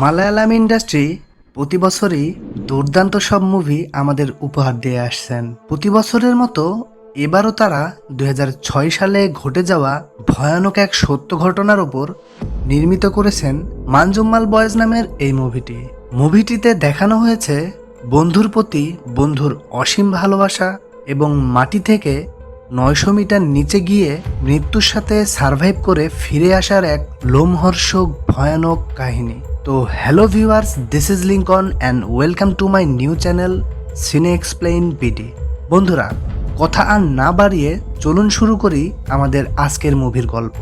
Malayalam industry প্রতি বছরই দুর্দান্ত সব মুভি আমাদের উপহার দিয়ে আসছেন। প্রতি বছরের মতো এবারও তারা দু হাজার ছয় সালে ঘটে যাওয়া ভয়ানক এক সত্য ঘটনার ওপর নির্মিত করেছেন মানজুম্মাল বয়েজ নামের এই মুভিটি। মুভিটিতে দেখানো হয়েছে বন্ধুর প্রতি বন্ধুর অসীম ভালোবাসা এবং মাটি থেকে নয়শো মিটার নিচে গিয়ে মৃত্যুর সাথে সারভাইভ করে ফিরে আসার এক লোমহর্ষক ভয়ানক কাহিনী। তো hello viewers, this is Lincoln and welcome to my new channel cine explain BD. বন্ধুরা, কথা আর না বাড়িয়ে চলুন শুরু করি আমাদের আজকের মুভির গল্প।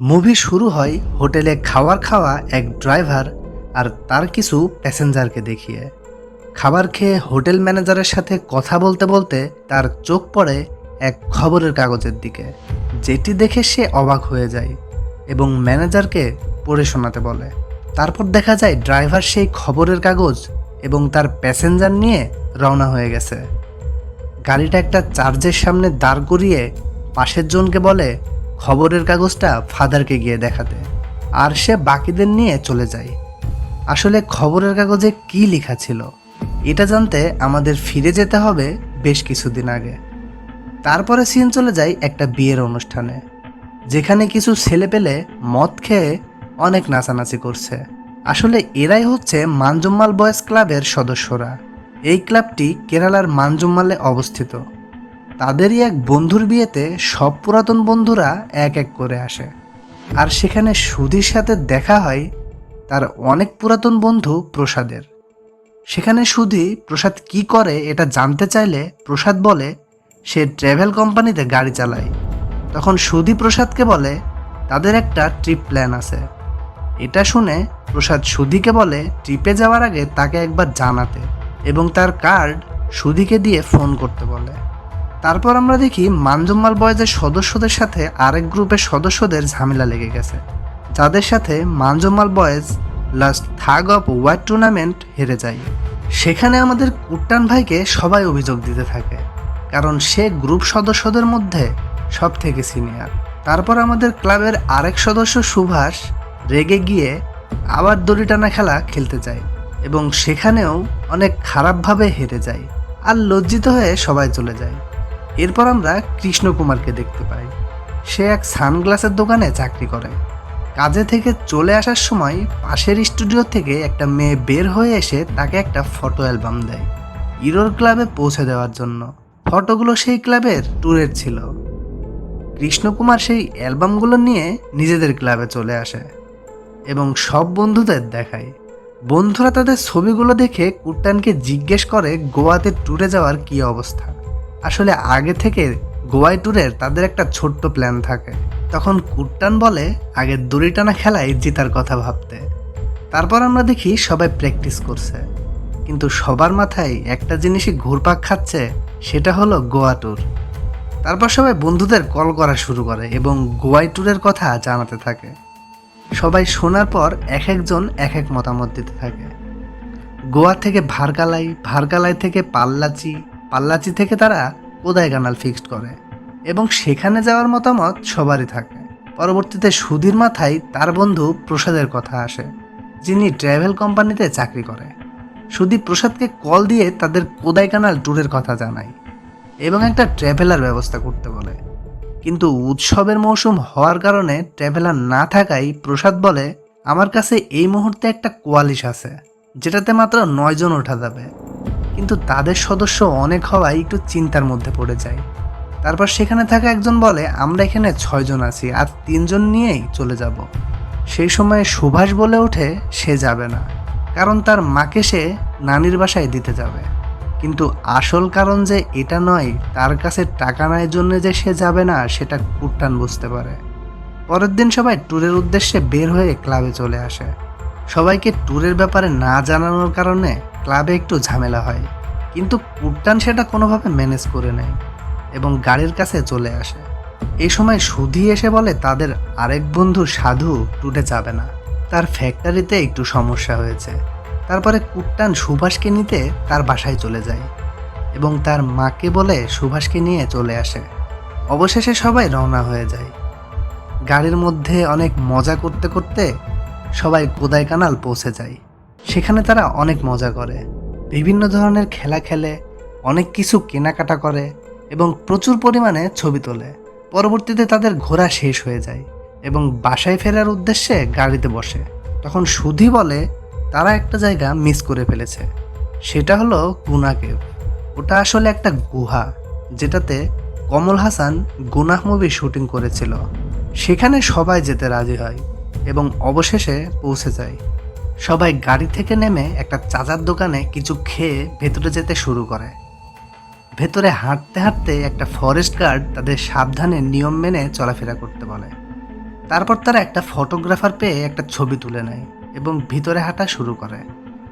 মুভি শুরু হয় হোটেলে খাবার খাওয়া এক ড্রাইভার আর তার কিছু প্যাসেঞ্জারকে দেখিয়ে। খাবার খেয়ে হোটেল ম্যানেজারের সাথে কথা বলতে বলতে তার চোখ পড়ে এক খবরের কাগজের দিকে, যেটি দেখে সে অবাক হয়ে যায় এবং ম্যানেজারকে পড়ে শোনাতে বলে। তারপর দেখা যায় ড্রাইভার সেই খবরের কাগজ এবং তার প্যাসেঞ্জার নিয়ে রওনা হয়ে গেছে। গাড়িটা একটা চার্জের সামনে দাঁড় করিয়ে পাশের জনকে বলে, খবরের কাগজটা ফাদারকে গিয়ে দেখাতে। আর সে বাকিদের নিয়ে চলে যায়। আসলে খবরের কাগজে কি লেখা ছিল, এটা জানতে আমাদের ফিরে যেতে হবে বেশ কিছুদিন আগে। তারপরে সিন চলে যায় একটা বিয়ের অনুষ্ঠানে, যেখানে কিছু ছেলে পেলে মদ খেয়ে অনেক নাচানাচি করছে। আসলে এরাই হচ্ছে মানজুম্মাল বয়েজ ক্লাবের সদস্যরা। এই ক্লাবটি কেরালার মানজুম্মালে অবস্থিত। তাদেরই এক বন্ধুর বিয়েতে সব পুরাতন বন্ধুরা এক এক করে আসে। আর সেখানে সুধীর সাথে দেখা হয় তার অনেক পুরাতন বন্ধু প্রসাদের। সেখানে সুধি প্রসাদ কি করে এটা জানতে চাইলে প্রসাদ বলে সে ট্রাভেল কোম্পানিতে গাড়ি চালায়। তখন সুধি প্রসাদকে বলে, তাদের একটা ট্রিপ প্ল্যান আছে। এটা শুনে প্রসাদ সুধিকে বলে, ট্রিপে যাওয়ার আগে তাকে একবার জানাতে। এবং তার কার্ড সুধিকে দিয়ে ফোন করতে বলে। তারপর আমরা দেখি মানজুম্মাল বয়েজের সদস্যদের সাথে আরেক গ্রুপের সদস্যদের ঝামেলা লেগে গেছে, যাদের সাথে Manjummel boys last tug of war tournament হেরে যায়। সেখানে আমাদের কুট্টান ভাইকে সবাই অভিযোগ দিতে থাকে। কারণ সে গ্রুপ সদস্যদের মধ্যে সব থেকে সিনিয়র। তারপর আমাদের ক্লাবের আরেক সদস্য সুভাষ রেগে গিয়ে আবার দড়ি টানা খেলা খেলতে যায় এবং সেখানেও অনেক খারাপভাবে হেরে যায় আর লজ্জিত হয়ে সবাই চলে যায়। এরপর আমরা কৃষ্ণকুমারকে দেখতে পাই। সে এক সানগ্লাসের দোকানে চাকরি করে। কাজে থেকে চলে আসার সময় পাশের স্টুডিও থেকে একটা মেয়ে বের হয়ে এসে তাকে একটা ফটো অ্যালবাম দেয়। ইরোর ক্লাবে পৌঁছে দেওয়ার জন্য। ফটোগুলো সেই ক্লাবের ট্যুরের ছিল। কৃষ্ণকুমার সেই অ্যালবামগুলো নিয়ে নিজেদের ক্লাবে চলে আসে এবং সব বন্ধুদের দেখায়। বন্ধুরা তাদের ছবিগুলো দেখে কুট্টানকে জিজ্ঞেস করে গোয়াতে ট্যুরে যাওয়ার কি অবস্থা। আসলে আগে থেকে গোয়ায় ট্যুরের তাদের একটা ছোট্ট প্ল্যান থাকে। তখন কুট্টান বলে, আগে দড়ি টানা খেলায় জিতার কথা ভাবতে। তারপর আমরা দেখি সবাই প্র্যাকটিস করছে। কিন্তু সবার মাথায় একটা জিনিসই ঘুরপাক খাচ্ছে সেটা হলো গোয়া ট্যুর তারপর সবাই বন্ধুদের কল করা শুরু করে এবং গোয়াই ট্যুরের কথা জানাতে থাকে। সবাই শোনার পর এক একজন এক এক মতামত দিতে থাকে। গোয়া থেকে ভারকালাই ভারকালাই থেকে পাল্লাচি পাল্লাচি থেকে তারা কোদায় কানাল ফিক্সড করে এবং সেখানে যাওয়ার মতামত সবারই থাকে। পরবর্তীতে সুধীর মাথায় তার বন্ধু প্রসাদের কথা আসে, যিনি ট্রাভেল কোম্পানিতে চাকরি করে। সুদীপ প্রসাদকে কল দিয়ে তাদের কোদাই কানাল ট্যুরের কথা জানায় এবং একটা ট্রাভেলার ব্যবস্থা করতে বলে। কিন্তু উৎসবের মৌসুম হওয়ার কারণে ট্রাভেলার না থাকায় প্রসাদ বলে, আমার কাছে এই মুহূর্তে একটা কোয়ালিশ আছে, যেটাতে মাত্র নয় জন ওঠা যাবে। কিন্তু তাদের সদস্য অনেক হওয়ায় একটু চিন্তার মধ্যে পড়ে যায়। তারপর সেখানে থাকা একজন বলে, আমরা এখানে ছয়জন আছি আর তিনজন নিয়েই চলে যাব। সেই সময় সুভাষ বলে ওঠে, সে যাবে না। কারণ তার মাকে সে নানির বাসায় দিতে যাবে। কিন্তু আসল কারণ যে এটা নয়, তার কাছে টাকা নেয় জন্য যে সে যাবে না, সেটা কুট্টান বুঝতে পারে। পরের দিন সবাই ট্যুরের উদ্দেশ্যে বের হয়ে ক্লাবে চলে আসে। সবাইকে ট্যুরের ব্যাপারে না জানানোর কারণে ক্লাবে একটু ঝামেলা হয়। কিন্তু কুট্টান সেটা কোনোভাবে ম্যানেজ করে নেয় এবং গাড়ির কাছে চলে আসে। এই সময় সুধি এসে বলে, তাদের আরেক বন্ধু সাধু টুটে যাবে না। তার ফ্যাক্টরিতে একটু সমস্যা হয়েছে। তারপরে কুট্টান সুভাষকে নিতে তার বাসায় চলে যায় এবং তার মাকে বলে সুভাষকে নিয়ে চলে আসে। অবশেষে সবাই রওনা হয়ে যায়। গাড়ির মধ্যে অনেক মজা করতে করতে সবাই কোদাই কানাল পৌঁছে যায়। সেখানে তারা অনেক মজা করে। বিভিন্ন ধরনের খেলা খেলে, অনেক কিছু কেনাকাটা করে এবং প্রচুর পরিমাণে ছবি তোলে। পরবর্তীতে তাদের ঘোরা শেষ হয়ে যায়। এবং বাসায় ফেরার উদ্দেশ্যে গাড়িতে বসে। তখন সুধি বলে, তারা একটা জায়গা মিস করে ফেলেছে। সেটা হলো গুনা কেভ ওটা আসলে একটা গুহা, যেটাতে কমল হাসান গুনাহ মুভি শুটিং করেছিল। সেখানে সবাই যেতে রাজি হয় এবং অবশেষে পৌঁছে যায়। সবাই গাড়ি থেকে নেমে একটা চাচার দোকানে কিছু খেয়ে ভেতরে যেতে শুরু করে। ভেতরে হাঁটতে হাঁটতে একটা ফরেস্ট গার্ড তাদের সাবধানে নিয়ম মেনে চলাফেরা করতে বলে। তারপর তারা একটা ফটোগ্রাফার পেয়ে একটা ছবি তুলে নেয় এবং ভিতরে হাঁটা শুরু করে।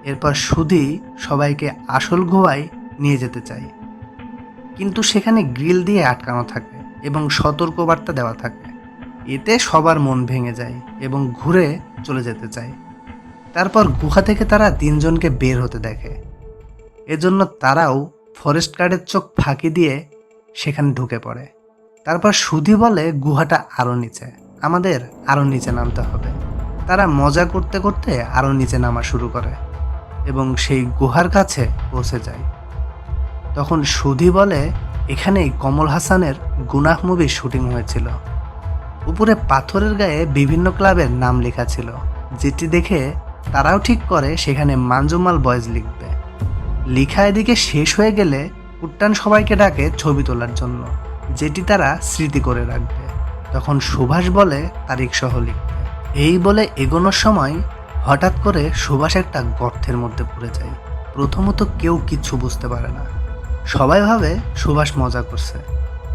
এরপর সুধি সবাইকে আসল গোয়ায় নিয়ে যেতে চায়। কিন্তু সেখানে গ্রিল দিয়ে আটকানো থাকে এবং সতর্কবার্তা দেওয়া থাকে। এতে সবার মন ভেঙে যায় এবং ঘুরে চলে যেতে চায়। তারপর গুহা থেকে তারা তিনজনকে বের হতে দেখে। এজন্য তারাও ফরেস্ট গার্ডের চোখ ফাঁকি দিয়ে সেখানে ঢুকে পড়ে। তারপর সুধি বলে গুহাটা আরও নিচে। আমাদের আরও নিচে নামতে হবে। তারা মজা করতে করতে আরও নিচে নামা শুরু করে এবং সেই গুহার কাছে পৌঁছে যায়। তখন সুধি বলে, এখানেই কমল হাসানের গুনাহ মুভি শুটিং হয়েছিল। উপরে পাথরের গায়ে বিভিন্ন ক্লাবের নাম লেখা ছিল। যেটি দেখে তারাও ঠিক করে সেখানে মানজুমাল বয়েজ লিখবে। লিখা এদিকে শেষ হয়ে গেলে উট্টান সবাইকে ডাকে ছবি তোলার জন্য, যেটি তারা স্মৃতি করে রাখবে। তখন সুভাষ বলে, তারিখ সহ লিখবে এই বলে এগোনোর সময় হঠাৎ করে সুভাষ একটা গর্তের মধ্যে পড়ে যায়। প্রথমত কেউ কিচ্ছু বুঝতে পারে না। সবাই ভাবে সুভাষ মজা করছে।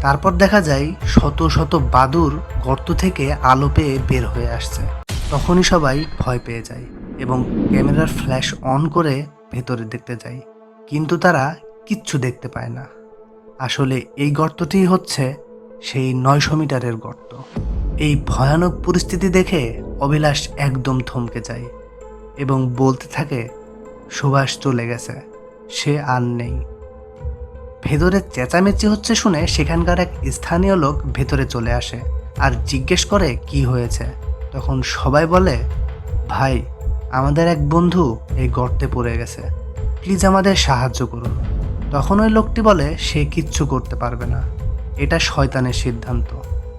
তারপর দেখা যায় শত শত বাদুর গর্ত থেকে আলো পেয়ে বের হয়ে আসছে। তখনই সবাই ভয় পেয়ে যায় এবং ক্যামেরার ফ্ল্যাশ অন করে ভেতরে দেখতে যায়। কিন্তু তারা কিচ্ছু দেখতে পায় না। আসলে এই গর্তটি হচ্ছে সেই নয়শো মিটারের গর্ত। এই ভয়ানক পরিস্থিতি দেখে অভিলাষ একদম থমকে যায় এবং বলতে থাকে, সুভাষ চলে গেছে, সে আর নেই। ভেতরে চেঁচামেচি হচ্ছে শুনে সেখানকার এক স্থানীয় লোক ভেতরে চলে আসে আর জিজ্ঞেস করে, কি হয়েছে? তখন সবাই বলে, ভাই, আমাদের এক বন্ধু এই গর্তে পড়ে গেছে। প্লিজ আমাদের সাহায্য করুন। তখন ওই লোকটি বলে, সে কিচ্ছু করতে পারবে না। এটা শয়তানের সিদ্ধান্ত।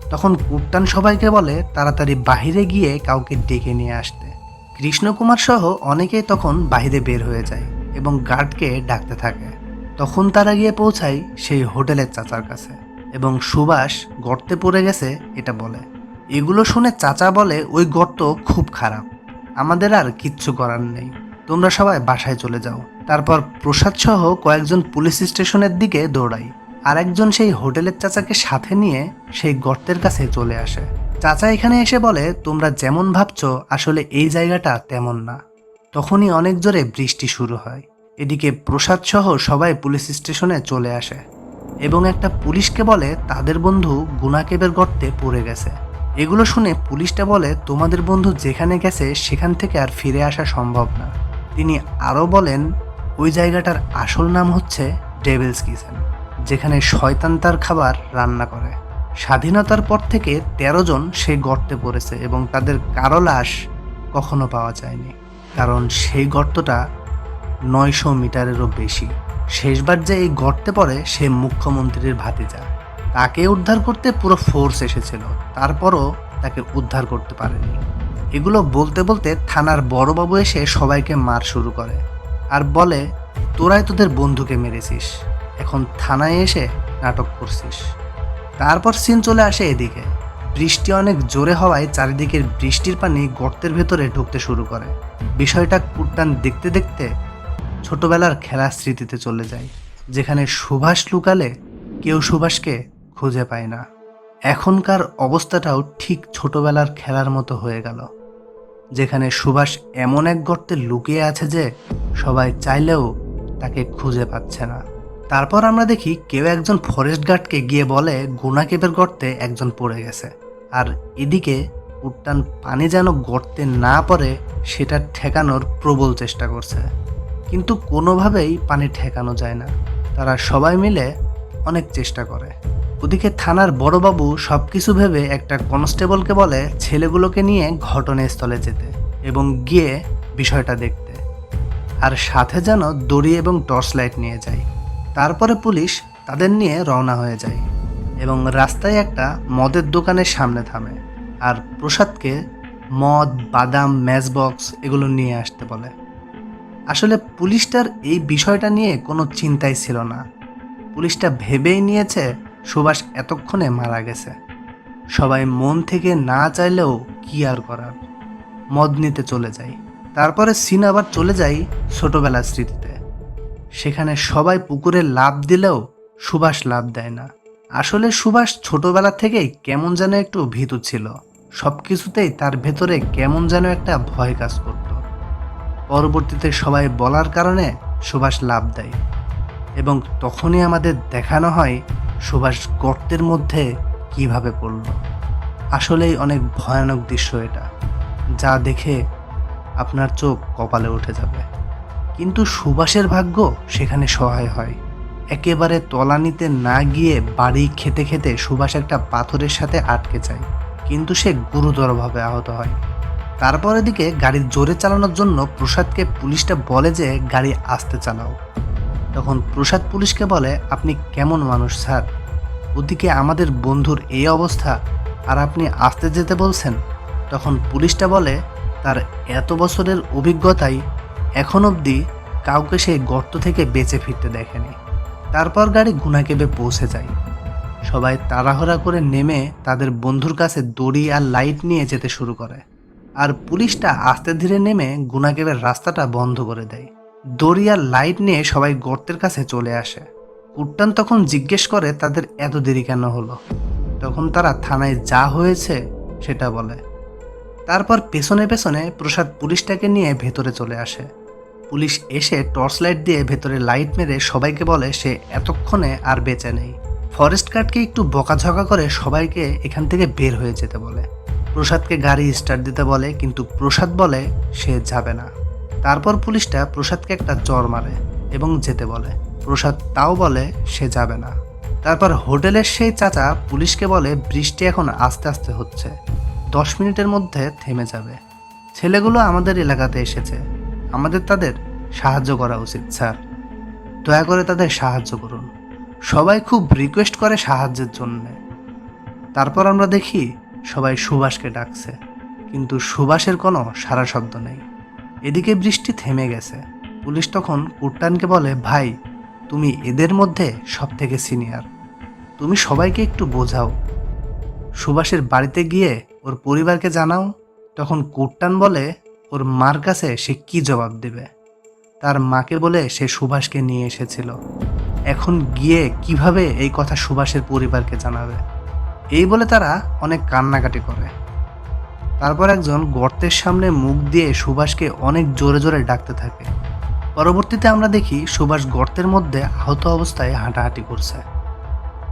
তখন কুপ্তান সবাইকে বলে তাড়াতাড়ি বাহিরে গিয়ে কাউকে ডেকে নিয়ে আসতে। কৃষ্ণকুমার সহ অনেকেই তখন বাইরে বের হয়ে যায় এবং গার্ডকে ডাকতে থাকে। তখন তারা গিয়ে পৌঁছায় সেই হোটেলের চাচার কাছে এবং সুভাষ গর্তে পড়ে গেছে এটা বলে। এগুলো শুনে চাচা বলে, ওই গর্ত খুব খারাপ। আমাদের আর কিচ্ছু করার নেই। তোমরা সবাই বাসায় চলে যাও। তারপর প্রসাদ সহ কয়েকজন পুলিশ স্টেশনের দিকে দৌড়াই। আর একজন সেই হোটেলের চাচাকে সাথে নিয়ে সেই গর্তের কাছে চলে আসে। চাচা এখানে এসে বলে, তোমরা যেমন ভাবছ, আসলে এই জায়গাটা তেমন না। তখনই অনেক জোরে বৃষ্টি শুরু হয়। এদিকে প্রসাদ সহ সবাই পুলিশ স্টেশনে চলে আসে এবং একটা পুলিশকে বলে, তাদের বন্ধু গুনাকেবের গর্তে পড়ে গেছে। এগুলো শুনে পুলিশটা বলে, তোমাদের বন্ধু যেখানে গেছে, সেখান থেকে আর ফিরে আসা সম্ভব না। তিনি আরও বলেন, ওই জায়গাটার আসল নাম হচ্ছে ডেভিলস কিচেন। যেখানে শয়তান তার খাবার রান্না করে। স্বাধীনতার পর থেকে তেরো জন সেই গর্তে পড়েছে এবং তাদের কারও লাশ কখনো পাওয়া যায়নি। কারণ সেই গর্তটা নয়শো মিটারেরও বেশি। শেষবার যে এই গর্তে পড়ে সে মুখ্যমন্ত্রীর ভাতিজা। তাকে উদ্ধার করতে পুরো ফোর্স এসেছিল। তারপরও তাকে উদ্ধার করতে পারেনি। এগুলো বলতে বলতে থানার বড়বাবু এসে সবাইকে মার শুরু করে। আর বলে, তোরাই তোদের বন্ধুকে মেরেছিস। এখন থানায় এসে নাটক করছিস। তারপর সিন চলে আসে এদিকে। বৃষ্টি অনেক জোরে হওয়ায় চারিদিকের বৃষ্টির পানি গর্তের ভেতরে ঢুকতে শুরু করে। বিষয়টা কুট্টান দেখতে দেখতে ছোটবেলার খেলার স্মৃতিতে চলে যায়, যেখানে সুভাষ লুকালে কেউ সুভাষকে খুঁজে পায় না। এখনকার অবস্থাটাও ঠিক ছোটবেলার খেলার মতো হয়ে গেল, যেখানে সুভাষ এমন এক গর্তে লুকিয়ে আছে যে সবাই চাইলেও তাকে খুঁজে পাচ্ছে না। তারপর আমরা দেখি কেউ একজন ফরেস্ট গার্ডকে গিয়ে বলে গুনাকেবের গর্তে একজন পড়ে গেছে। আর এদিকে উত্তান পানি যেন গর্তে না পড়ে, সেটা ঠেকানোর প্রবল চেষ্টা করছে। কিন্তু কোনোভাবেই পানি ঠেকানো যায় না। তারা সবাই মিলে অনেক চেষ্টা করে। ওদিকে থানার বড়বাবু সব কিছু ভেবে একটা কনস্টেবলকে বলে, ছেলেগুলোকে নিয়ে ঘটনাস্থলে যেতে এবং গিয়ে বিষয়টা দেখতে। আর সাথে যেন দড়ি এবং টর্চ লাইট নিয়ে যায়। তারপরে পুলিশ তাদের নিয়ে রওনা হয়ে যায় এবং রাস্তায় একটা মদের দোকানের সামনে থামে আর প্রসাদকে মদ, বাদাম, ম্যাচবক্স এগুলো নিয়ে আসতে বলে। আসলে পুলিশটার এই বিষয়টা নিয়ে কোনো চিন্তাই ছিল না। পুলিশটা ভেবেই নিয়েছে সুভাষ এতক্ষণে মারা গেছে। সবাই মন থেকে না চাইলেও কি আর করার? মদ নিতে চলে যাই। তারপরে সিন আবার চলে যাই ছোটোবেলার স্মৃতিতে। সেখানে সবাই পুকুরে লাভ দিলেও সুভাষ লাভ দেয় না। আসলে সুভাষ ছোটবেলা থেকেই কেমন যেন একটু ভীতু ছিল। সব কিছুতেই তার ভেতরে কেমন যেন একটা ভয় কাজ করত। পরবর্তীতে সবাই বলার কারণে সুভাষ লাভ দেয় এবং তখনই আমাদের দেখানো হয় সুভাষ গর্তের মধ্যে কীভাবে পড়ল। আসলেই অনেক ভয়ানক দৃশ্য এটা, যা দেখে আপনার চোখ কপালে উঠে যাবে। কিন্তু সুভাষের ভাগ্য সেখানে সহায় হয়। একেবারে তলানিতে না গিয়ে বাড়ি খেতে খেতে সুভাষ একটা পাথরের সাথে আটকে যায়, কিন্তু সে গুরুতরভাবে আহত হয়। তারপরের দিকে গাড়ি জোরে চালানোর জন্য প্রসাদকে পুলিশটা বলে যে, গাড়ি আস্তে চালাও। তখন প্রসাদ পুলিশকে বলে, আপনি কেমন মানুষ, স্যার? ওদিকে আমাদের বন্ধুর এই অবস্থা, আর আপনি আসতে যেতে বলছেন? তখন পুলিশটা বলে, তার এত বছরের অভিজ্ঞতাই এখন অবধি কাউকে সেই গর্ত থেকে বেঁচে ফিরতে দেখেনি। তারপর গাড়ি গুনাকেবে পৌঁছে যায়। সবাই তাড়াহুড়া করে নেমে তাদের বন্ধুর কাছে দড়ি আর লাইট নিয়ে যেতে শুরু করে। আর পুলিশটা আস্তে ধীরে নেমে গুনাকেবের রাস্তাটা বন্ধ করে দেয়। দড়ি আর লাইট নিয়ে সবাই গর্তের কাছে চলে আসে। কুট্টান তখন জিজ্ঞেস করে তাদের এত দেরি কেন হলো? তখন তারা থানায় যা হয়েছে সেটা বলে। তারপর পেছনে পেছনে প্রসাদ পুলিশটাকে নিয়ে ভেতরে চলে আসে। পুলিশ এসে টর্চ লাইট দিয়ে ভেতরে লাইট মেরে সবাইকে বলে সে এতক্ষণে আর বেঁচে নেই। ফরেস্ট গার্ডকে একটু বকাঝকা করে সবাইকে এখান থেকে বের হয়ে যেতে বলে। প্রসাদকে গাড়ি স্টার্ট দিতে বলে, কিন্তু প্রসাদ বলে সে যাবে না। তারপর পুলিশটা প্রসাদকে একটা চর মারে এবং যেতে বলে। প্রসাদ তাও বলে সে যাবে না। তারপর হোটেলের সেই চাচা পুলিশকে বলে, বৃষ্টি এখন আস্তে আস্তে হচ্ছে। দশ মিনিটের মধ্যে থেমে যাবে। ছেলেগুলো আমাদের এলাকাতে এসেছে। আমাদের তাদের সাহায্য করা উচিত, স্যার। দয়া করে তাদের সাহায্য করুন। সবাই খুব রিকোয়েস্ট করে সাহায্যের জন্যে। তারপর আমরা দেখি সবাই সুভাষকে ডাকছে। কিন্তু সুভাষের কোনো সারা শব্দ নেই। এদিকে বৃষ্টি থেমে গেছে। পুলিশ তখন কুট্টানকে বলে, ভাই, তুমি এদের মধ্যে সব থেকে সিনিয়র তুমি সবাইকে একটু বোঝাও। সুভাষের বাড়িতে গিয়ে ওর পরিবারকে জানাও, তখন কুট্টান বলে, ওর মার কাছে সে কি জবাব দেবে? তার মাকে বলে, সে সুভাষকে নিয়ে এসেছিল। এখন গিয়ে কীভাবে এই কথা সুভাষের পরিবারকে জানাবে? এই বলে তারা অনেক কান্নাকাটি করে। তারপর একজন গর্তের সামনে মুখ দিয়ে সুভাষকে অনেক জোরে জোরে ডাকতে থাকে। পরবর্তীতে আমরা দেখি সুভাষ গর্তের মধ্যে আহত অবস্থায় হাঁটাহাঁটি করছে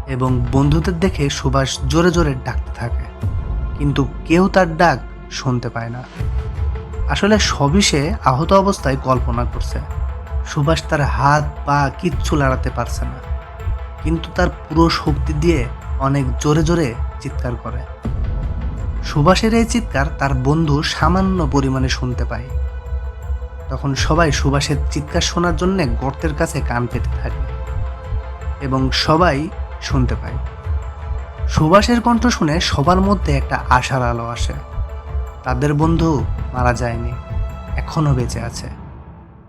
এবং বন্ধুদের দেখে সুভাষ জোরে জোরে ডাকতে থাকে। কিন্তু কেউ তার ডাক শুনতে পায় না। আসলে সবই সে আহত অবস্থায় কল্পনা করছে। সুভাষ তার হাত, পা কিচ্ছু লাড়াতে পারছে না। কিন্তু তার পুরো শক্তি দিয়ে অনেক জোরে জোরে চিৎকার করে। সুভাষের এই চিৎকার তার বন্ধু সামান্য পরিমাণে শুনতে পায়। তখন সবাই সুভাষের চিৎকার শোনার জন্য গর্তের কাছে কান পেতে থাকে এবং সবাই শুনতে পায়। সুভাষের কণ্ঠ শুনে সবার মধ্যে একটা আশার আলো আসে। তাদের বন্ধু মারা যায়নি, এখনও বেঁচে আছে।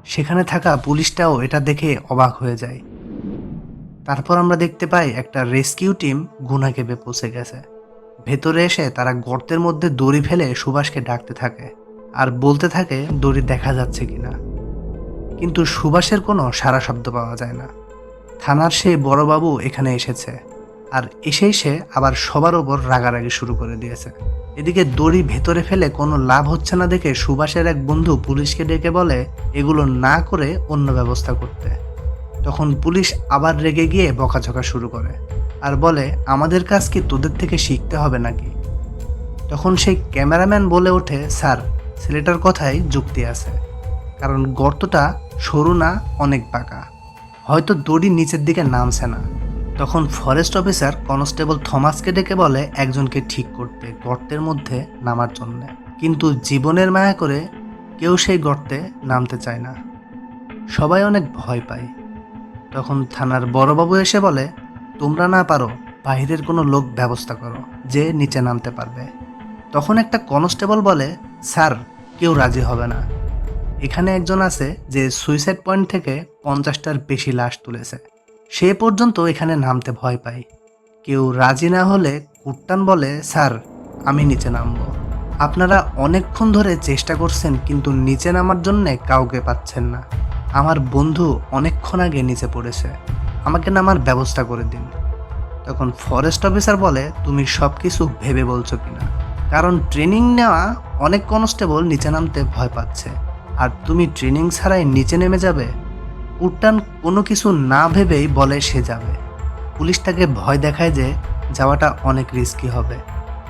সেখানে থাকা পুলিশটাও এটা দেখে অবাক হয়ে যায়। তারপর আমরা দেখতে পাই একটা রেস্কিউ টিম গুনা কেবে পৌঁছে গেছে। ভেতরে এসে তারা গর্তের মধ্যে দড়ি ফেলে সুভাষকে ডাকতে থাকে আর বলতে থাকে দড়ি দেখা যাচ্ছে কিনা। কিন্তু সুভাষের কোনো সারা শব্দ পাওয়া যায় না। থানার সেই বড়বাবু এখানে এসেছে। আর এসে এসে আবার সবার ওপর রাগারাগি শুরু করে দিয়েছে। এদিকে দড়ি ভেতরে ফেলে কোনো লাভ হচ্ছে না দেখে সুভাষের এক বন্ধু পুলিশকে ডেকে বলে, এগুলো না করে অন্য ব্যবস্থা করতে। তখন পুলিশ আবার রেগে গিয়ে বকাঝকা শুরু করে আর বলে, আমাদের কাজ কি তোদের থেকে শিখতে হবে নাকি? তখন সেই ক্যামেরাম্যান বলে ওঠে, স্যার, ছেলেটার কথাই যুক্তি আছে। কারণ গর্তটা সরু না, অনেক পাকা। হয়তো দড়ি নিচের দিকে নামছে না। তখন ফরেস্ট অফিসার কনস্টেবল থমাসকে ডেকে বলে, একজনকে ঠিক করতে গর্তের মধ্যে নামার জন্যে। কিন্তু জীবনের মায়া করে কেউ সেই গর্তে নামতে চায় না। সবাই অনেক ভয় পায়। তখন থানার বড়বাবু এসে বলে, তোমরা না পারো বাইরের কোনো লোক ব্যবস্থা করো যে নিচে নামতে পারবে। তখন একটা কনস্টেবল বলে, স্যার, কেউ রাজি হবে না। এখানে একজন আছে যে সুইসাইড পয়েন্ট থেকে পঞ্চাশটার বেশি লাশ তুলেছে। সে পর্যন্ত এখানে নামতে ভয় পায়। কেউ রাজি না হলে কুট্টান বলে, স্যার, আমি নিচে নামবো। আপনারা অনেকক্ষণ ধরে চেষ্টা করছেন, কিন্তু নিচে নামার জন্যে কাউকে পাচ্ছেন না। আমার বন্ধু অনেকক্ষণ আগে নিচে পড়েছে। আমাকে নামার ব্যবস্থা করে দিন। তখন ফরেস্ট অফিসার বলে, তুমি সব কিছু ভেবে বলছো কিনা? কারণ ট্রেনিং নেওয়া অনেক কনস্টেবল নিচে নামতে ভয় পাচ্ছে। আর তুমি ট্রেনিং ছাড়াই নিচে নেমে যাবে? উট্টান কোনো কিছু না ভেবেই বলে সে যাবে। পুলিশ তাকে ভয় দেখায় যে যাওয়াটা অনেক রিস্কি হবে।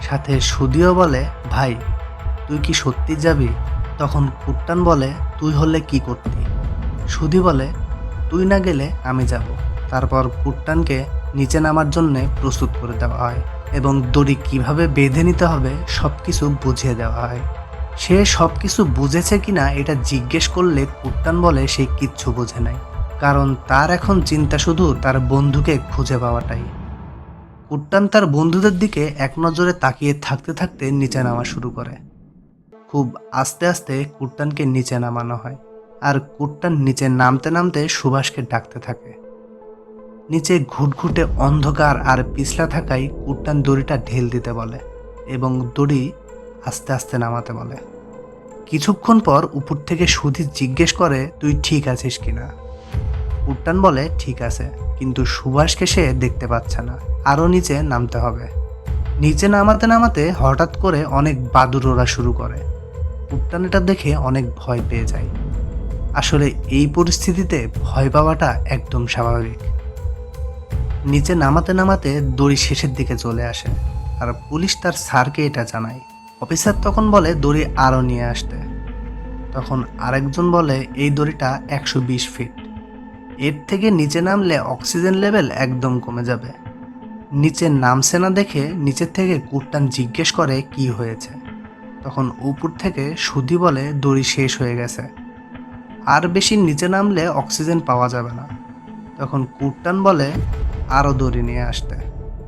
সাথে সুদিও বলে, ভাই, তুই কি সত্যি যাবি? তখন কুট্টান বলে, তুই হলে কি করতি? সুদি বলে, তুই না গেলে আমি যাব। তারপর কুট্টানকে নিচে নামার জন্যে প্রস্তুত করে দেওয়া হয় এবং দড়ি কীভাবে বেঁধে নিতে হবে সব কিছু বুঝিয়ে দেওয়া হয়। সে সব কিছু বুঝেছে কিনা এটা জিজ্ঞেস করলে কুট্টান বলে সে কিচ্ছু বোঝে নাই। কারণ তার এখন চিন্তা শুধু তার বন্ধুকে খুঁজে পাওয়াটাই। কুট্টান তার বন্ধুদের দিকে এক নজরে তাকিয়ে থাকতে থাকতে নিচে নামা শুরু করে। খুব আস্তে আস্তে কুট্টানকে নিচে নামানো হয় আর কুট্টান নিচে নামতে নামতে সুভাষকে ডাকতে থাকে। নিচে ঘুটঘুটে অন্ধকার আর পিছলা থাকায় কুট্টান দড়িটা ঢেল দিতে বলে এবং দড়ি আস্তে আস্তে নামাতে বলে। কিছুক্ষণ পর উপর থেকে সুধি জিজ্ঞেস করে, তুই ঠিক আছিস কিনা? কুট্টান বলে, ঠিক আছে, কিন্তু সুভাষকে সে দেখতে পাচ্ছে না। আরও নিচে নামতে হবে। নিচে নামাতে নামাতে হঠাৎ করে অনেক বাদুর ওরা শুরু করে। কুট্টান এটা দেখে অনেক ভয় পেয়ে যায়। আসলে এই পরিস্থিতিতে ভয় পাওয়াটা একদম স্বাভাবিক। নিচে নামাতে নামাতে দড়ি শেষের দিকে চলে আসে, আর পুলিশ তার স্যারকে এটা জানায়। অফিসার তখন বলে, দড়ি আরও নিয়ে আসতে। তখন আরেকজন বলে, এই দড়িটা একশো বিশ ফিট। এর থেকে নিচে নামলে অক্সিজেন লেভেল একদম কমে যাবে। নিচে নামছে না দেখে নিচের থেকে কুট্টান জিজ্ঞেস করে, কি হয়েছে? তখন উপর থেকে সুধি বলে, দড়ি শেষ হয়ে গেছে। আর বেশি নিচে নামলে অক্সিজেন পাওয়া যাবে না। তখন কুট্টান বলে আরও দড়ি নিয়ে আসতে।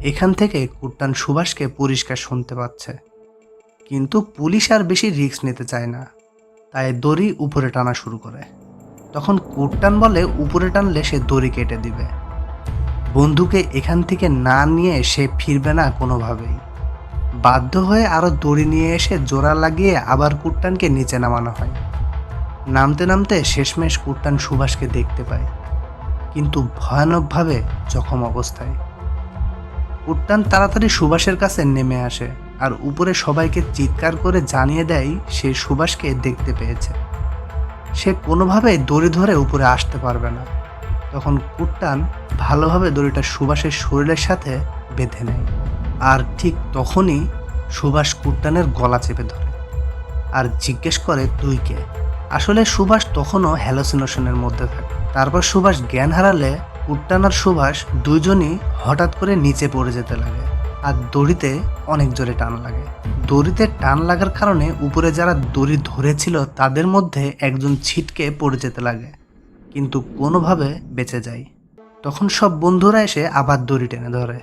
এখান থেকে কুট্টান সুভাষকে পরিষ্কার শুনতে পাচ্ছে। কিন্তু পুলিশ আর বেশি রিস্ক নিতে চায় না। তাই দড়ি উপরে টানা শুরু করে। তখন কুট্টান বলে উপরে টানলে সে দড়ি কেটে দিবে। বন্ধুকে এখান থেকে না নিয়ে সে ফিরবে না কোনোভাবেই। বাধ্য হয়ে আরও দড়ি নিয়ে এসে জোড়া লাগিয়ে আবার কুট্টানকে নিচে নামানো হয়। নামতে নামতে শেষমেশ কুট্টান সুভাষকে দেখতে পায়। কিন্তু ভয়ানকভাবে জখম অবস্থায়। কুট্টান তাড়াতাড়ি সুভাষের কাছে নেমে আসে। আর উপরে সবাইকে চিৎকার করে জানিয়ে দেয় সে সুভাষকে দেখতে পেয়েছে। সে কোনোভাবে দড়ি ধরে উপরে আসতে পারবে না। তখন কুট্টান ভালোভাবে দড়িটা সুভাষের শরীরের সাথে বেঁধে নেয়। আর ঠিক তখনই সুভাষ কুট্টানের গলা চেপে ধরে আর জিজ্ঞেস করে, তুই কে? আসলে সুভাষ তখনও হ্যালোসিনেশনের মধ্যে থাকে। তারপর সুভাষ জ্ঞান হারালে কুট্টান আর সুভাষ দুজনই হঠাৎ করে নিচে পড়ে যেতে লাগে। আর দড়িতে অনেক জোরে টান লাগে। দড়িতে টান লাগার কারণে উপরে যারা দড়ি ধরেছিল তাদের মধ্যে একজন ছিটকে পড়ে যেতে লাগে, কিন্তু কোনোভাবে বেঁচে যায়। তখন সব বন্ধুরা এসে আবার দড়ি টেনে ধরে।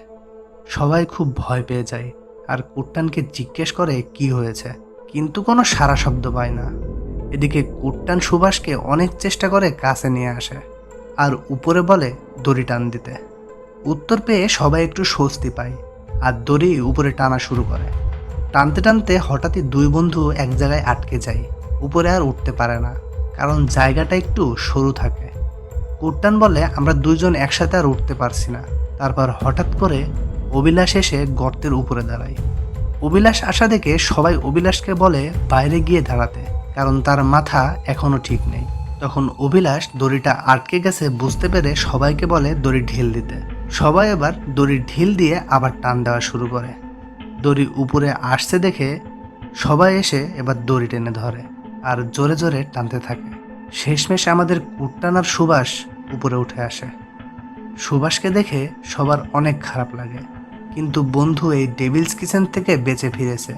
সবাই খুব ভয় পেয়ে যায় আর কুট্টানকে জিজ্ঞেস করে কি হয়েছে, কিন্তু কোনো সারা শব্দ পায় না। এদিকে কুট্টান সুভাষকে অনেক চেষ্টা করে কাছে নিয়ে আসে আর উপরে বলে দড়ি টান দিতে। উত্তর পেয়ে সবাই একটু স্বস্তি পায়। আর দড়ি উপরে টানা শুরু করে। টানতে টানতে হঠাৎই দুই বন্ধু এক জায়গায় আটকে যায়, উপরে আর উঠতে পারে না, কারণ জায়গাটা একটু সরু থাকে। কুট্টান বলে, আমরা দুইজন একসাথে আর উঠতে পারছি না। তারপর হঠাৎ করে অবিলাস এসে গর্তের উপরে দাঁড়ায়। অবিলাস আসা দেখে সবাই অবিলাসকে বলে, বাইরে গিয়ে দাঁড়াতে। কারণ তার মাথা এখনও ঠিক নেই। তখন অভিলাষ দড়িটা আটকে গেছে বুঝতে পেরে সবাইকে বলে, দড়ি ঢিল দিতে। সবাই এবার দড়ির ঢিল দিয়ে আবার টান দেওয়া শুরু করে। দড়ি উপরে আসছে দেখে সবাই এসে এবার দড়ি টেনে ধরে আর জোরে জোরে টানতে থাকে। শেষমেশ আমাদের কুট্টানার সুবাস উপরে উঠে আসে। সুভাষকে দেখে সবার অনেক খারাপ লাগে, কিন্তু বন্ধু এই ডেভিলস কিচেন থেকে বেঁচে ফিরেছে।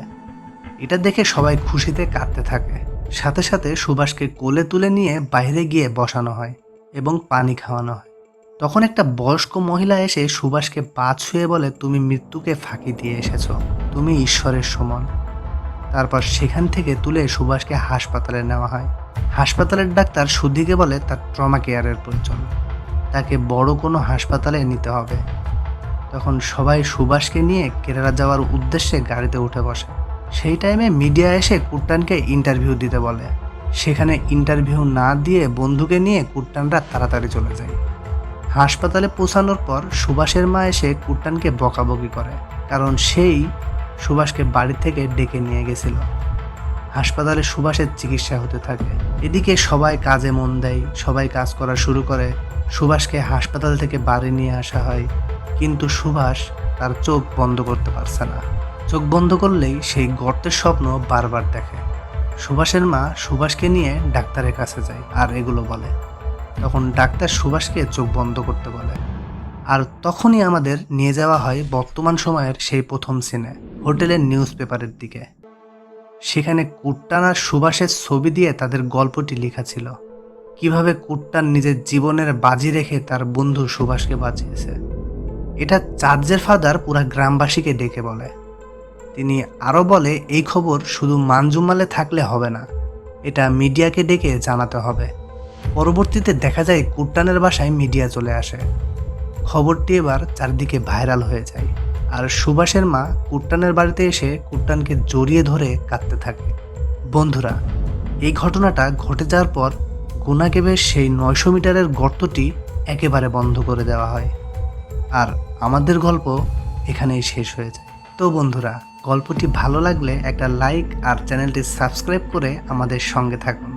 এটা দেখে সবাই খুশিতে কাঁদতে থাকে। সাথে সাথে সুভাষকে কোলে তুলে নিয়ে বাইরে গিয়ে বসানো হয় এবং পানি খাওয়ানো হয়। তখন একটা বয়স্ক মহিলা এসে সুভাষকে পা ছুঁয়ে বলে, তুমি মৃত্যুকে ফাঁকি দিয়ে এসেছ, তুমি ঈশ্বরের সমান। তারপর সেখান থেকে তুলে সুভাষকে হাসপাতালে নেওয়া হয়। হাসপাতালের ডাক্তার সুধিকে বলে, তার ট্রমা কেয়ারের প্রয়োজন, তাকে বড় কোনো হাসপাতালে নিতে হবে। তখন সবাই সুভাষকে নিয়ে কেরালা যাওয়ার উদ্দেশ্যে গাড়িতে উঠে বসে। সেই টাইমে মিডিয়া এসে কুট্টানকে ইন্টারভিউ দিতে বলে। সেখানে ইন্টারভিউ না দিয়ে বন্ধুকে নিয়ে কুট্টানরা তাড়াতাড়ি চলে যায়। হাসপাতালে পৌঁছানোর পর সুভাষের মা এসে কুট্টানকে বকাবকি করে, কারণ সেই সুভাষকে বাড়ি থেকে ডেকে নিয়ে গেছিল। হাসপাতালে সুভাষের চিকিৎসা হতে থাকে। এদিকে সবাই কাজে মন দেয়, সবাই কাজ করা শুরু করে। সুভাষকে হাসপাতাল থেকে বাড়ি নিয়ে আসা হয়, কিন্তু সুভাষ তার চোখ বন্ধ করতে পারছে না। চোখ বন্ধ করলেই সেই গর্তের স্বপ্ন বারবার দেখে। সুভাষের মা সুভাষকে নিয়ে ডাক্তারের কাছে যায় আর এগুলো বলে। তখন ডাক্তার সুভাষকে চোখ বন্ধ করতে বলে। আর তখনই আমাদের নিয়ে যাওয়া হয় বর্তমান সময়ের সেই প্রথম সিনে, হোটেলের নিউজ পেপারের দিকে। সেখানে কুট্টান আর সুভাষের ছবি দিয়ে তাদের গল্পটি লেখা ছিল। কীভাবে কুট্টান নিজের জীবনের বাজি রেখে তার বন্ধু সুভাষকে বাঁচিয়েছে। এটা চার্জের ফাদার পুরা গ্রামবাসীকে ডেকে বলে। তিনি আরও বলে, এই খবর শুধু মানজুমালে থাকলে হবে না, এটা মিডিয়াকে ডেকে জানাতে হবে। পরবর্তীতে দেখা যায় কুট্টানের বাসায় মিডিয়া চলে আসে। খবরটি এবার চারদিকে ভাইরাল হয়ে যায়। আর সুভাষের মা কুট্টানের বাড়িতে এসে কুট্টানকে জড়িয়ে ধরে কাঁদতে থাকে। বন্ধুরা, এই ঘটনাটা ঘটে যাওয়ার পর গুনাকেবের সেই নয়শো মিটারের গর্তটি একেবারে বন্ধ করে দেওয়া হয়। আর আমাদের গল্প এখানেই শেষ হয়ে যায়। তো বন্ধুরা, গল্পটি ভালো লাগলে একটা লাইক আর চ্যানেলটি সাবস্ক্রাইব করে আমাদের সঙ্গে থাকুন।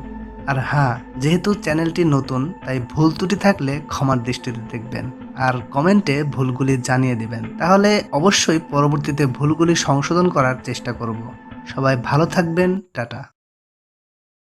আর হ্যাঁ যেহেতু চ্যানেলটি নতুন, তাই ভুল ত্রুটি থাকলে ক্ষমার দৃষ্টিতে দেখবেন। আর কমেন্টে ভুলগুলি জানিয়ে দিবেন। তাহলে অবশ্যই পরবর্তীতে ভুলগুলি সংশোধন করার চেষ্টা করব। সবাই ভালো থাকবেন, টাটা।